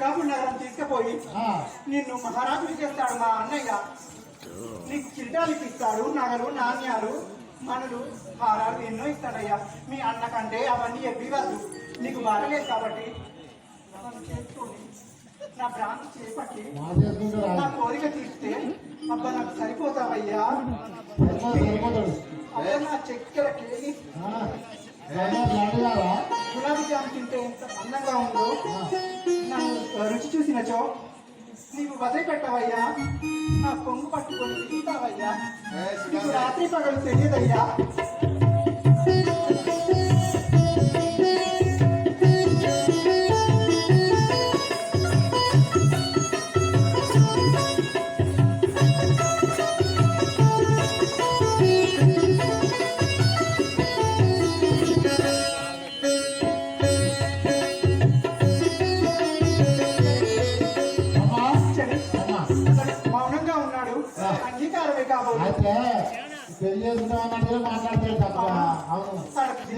మల్కాపూర్ నగరం తీసుకుపోయి నిన్ను మహారాజుని చేస్తాడు మా అన్నయ్య. నీకు కిరీటాలు ఇస్తాడు నగలు నాణ్యాలు మనులు హారాలు ఎన్నో ఇస్తాడయ్యా. మీ అన్న కంటే అవన్నీ ఎవ్వివద్దు నీకు బాగలేదు కాబట్టి. నా భ్రాంతి చేపట్టి నా. కోరిక తీస్తే అబ్బా నాకు సరిపోతావయ్యా. అబ్బా నా చక్కెర లాంటిదారా? గులాబీ జామ్ తింటే ఎంత అందంగా ఉందో. రుచి చూసినచో? నీకు వదిలిపెట్టవయ్యా. నా కొంగు పట్టుకొని తింటావయ్యా నీకు రాత్రి పగలు తెలియదయ్యా. అంగీకారమే కాబోలు. అయితే పెళ్ళి చేసుకుంటామన్నట్టుగా మాట్లాడతాడు తప్ప. అవును.